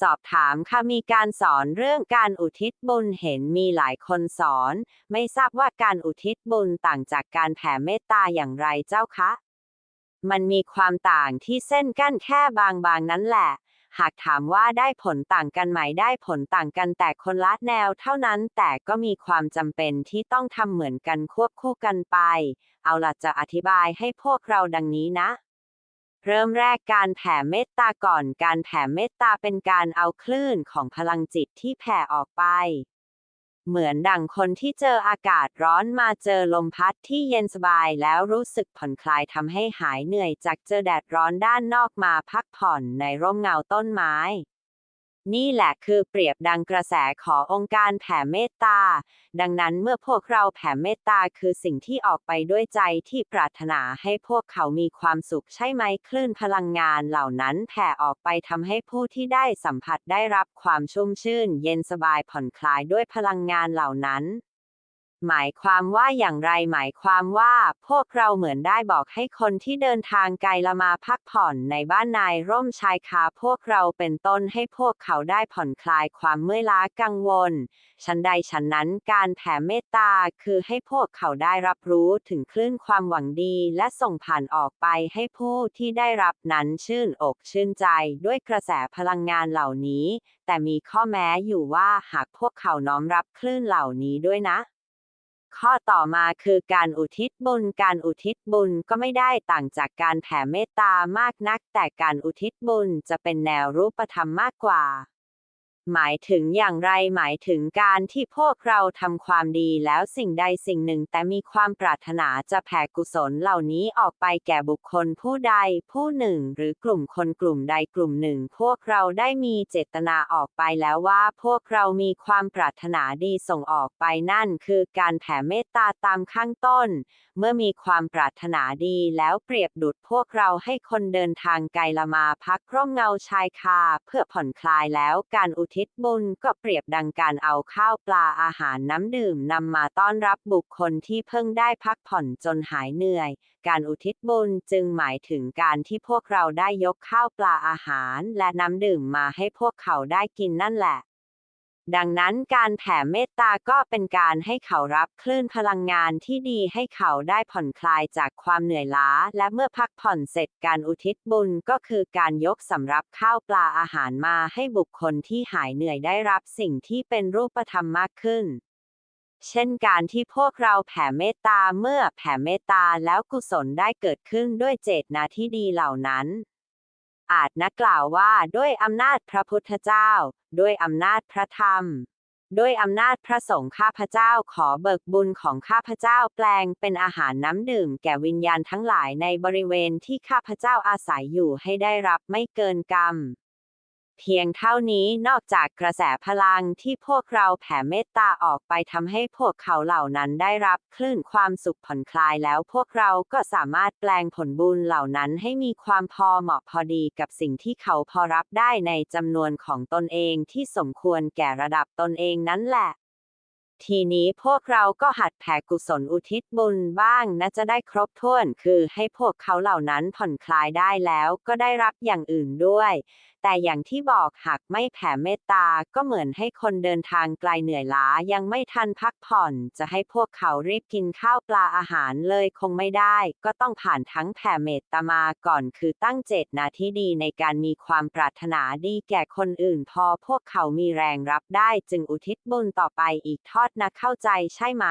สอบถามค่ะมีการสอนเรื่องการอุทิศบุญเห็นมีหลายคนสอน ไม่ทราบว่าการอุทิศบุญต่างจากการแผ่เมตตาอย่างไรเจ้าคะ มันมีความต่างที่เส้นกั้นแค่บางๆนั้นแหละ หากถามว่าได้ผลต่างกันไหมได้ผลต่างกันแต่คนละแนวเท่านั้นแต่ก็มีความจำเป็นที่ต้องทำเหมือนกันควบคู่กันไป เอาล่ะจะอธิบายให้พวกเราดังนี้นะ เริ่มแรกการแผ่เมตตาก่อน การแผ่เมตตาเป็นการเอาคลื่นของพลังจิตที่แผ่ออกไป เหมือนดังคนที่เจออากาศร้อนมาเจอลมพัดที่เย็นสบายแล้วรู้สึกผ่อนคลายทำให้หายเหนื่อยจากเจอแดดร้อนด้านนอกมาพักผ่อนในร่มเงาต้นไม้ นี่แหละคือเปรียบดังกระแสขององค์การแผ่เมตตา ดังนั้นเมื่อพวกเราแผ่เมตตาคือสิ่งที่ออกไปด้วยใจที่ปรารถนาให้พวกเขามีความสุขใช่ไหมคลื่นพลังงานเหล่านั้นแผ่ออกไปทำให้ผู้ที่ได้สัมผัสได้รับความชุ่มชื่น เย็นสบายผ่อนคลายด้วยพลังงานเหล่านั้น หมายความว่าอย่างไรหมายความว่า พวกเราเหมือนได้บอกให้คนที่เดินทางไกลละมาพักผ่อนในบ้านนายร่มชายคาพวกเราเป็นต้นให้พวกเขาได้ผ่อนคลายความเมื่อยล้ากังวล ฉันใดฉันนั้นการแผ่เมตตาคือให้พวกเขาได้รับรู้ถึงคลื่นความหวังดี และส่งผ่านออกไปให้ผู้ที่ได้รับนั้นชื่นอกชื่นใจด้วยกระแสพลังงานเหล่านี้ แต่มีข้อแม้อยู่ว่าหากพวกเขาน้อมรับคลื่นเหล่านี้ด้วยนะ ข้อต่อมาคือการอุทิศบุญ การอุทิศบุญก็ไม่ได้ต่างจากการแผ่เมตตามากนัก แต่การอุทิศบุญจะเป็นแนวรูปธรรมมากกว่า หมายถึงอย่างไรหมายถึงการที่พวกเราทำความดีแล้วสิ่งใดสิ่งหนึ่ง แต่มีความปรารถนาจะแผ่กุศลเหล่านี้ออกไปแก่บุคคลผู้ใดผู้หนึ่ง หรือกลุ่มคนกลุ่มใดกลุ่มหนึ่ง พวกเราได้มีเจตนาออกไปแล้วว่า พวกเรามีความปรารถนาดีส่งออกไปนั่น คือการแผ่เมตตาตามข้างต้น เมื่อมีความปรารถนาดีแล้วเปรียบดุดพวกเราให้คนเดินทางไกลละมาพักร่มเงาชายคาเพื่อผ่อนคลายแล้วการอุทิทิศบุญก็เปรียบดังการเอาข้าวปลาอาหารน้ำดื่มนำมาต้อนรับบุคคลที่เพิ่งได้พักผ่อนจนหายเหนื่อย การอุทิศบุญจึงหมายถึงการที่พวกเราได้ยกข้าวปลาอาหาร และน้ำดื่มมาให้พวกเขาได้กินนั่นแหละ ดังนั้นการแผ่เมตตาก็เป็นการให้เขารับคลื่นพลังงานที่ดีให้เขาได้ผ่อนคลายจากความเหนื่อยล้า และเมื่อพักผ่อนเสร็จการอุทิศบุญก็คือการยกสำรับข้าวปลาอาหารมาให้บุคคลที่หายเหนื่อยได้รับสิ่งที่เป็นรูปธรรมมากขึ้น เช่นการที่พวกเราแผ่เมตตาเมื่อแผ่เมตตาแล้วกุศลได้เกิดขึ้นด้วยเจตนาที่ดีเหล่านั้น อาจนักกล่าวว่าด้วยอำนาจพระพุทธเจ้า ด้วยอำนาจพระธรรม ด้วยอำนาจพระสงฆ์ข้าพเจ้าขอเบิกบุญของข้าพเจ้าแปลงเป็นอาหารน้ำดื่มแก่วิญญาณทั้งหลายในบริเวณที่ข้าพเจ้าอาศัยอยู่ให้ได้รับไม่เกินกรรม เพียงเท่านี้นอกจากกระแสพลังที่พวกเราแผ่เมตตาออกไปทำให้พวกเขาเหล่านั้นได้รับคลื่นความสุขผ่อนคลายแล้วพวกเราก็สามารถแปลงผลบุญเหล่านั้นให้มีความพอเหมาะพอดีกับสิ่งที่เขาพอรับได้ในจำนวนของตนเองที่สมควรแก่ระดับตนเองนั่นแหละ ทีนี้พวกเราก็หัดแผ่กุศลอุทิศบุญบ้างนะจะได้ครบถ้วนคือให้พวกเขาเหล่านั้นผ่อนคลายได้แล้วก็ได้รับอย่างอื่นด้วย แต่อย่างที่บอกหากไม่แผ่เมตตาก็เหมือนให้คนเดินทางไกลเหนื่อยล้ายังไม่ทันพักผ่อน จะให้พวกเขารีบกินข้าวปลาอาหารเลยคงไม่ได้ ก็ต้องผ่านทั้งแผ่เมตตามาก่อนคือตั้งเจตนาที่ดีในการมีความปรารถนาดีแก่คนอื่นพอพวกเขามีแรงรับได้จึงอุทิศบุญต่อไปอีกทอดนะเข้าใจใช่ไหม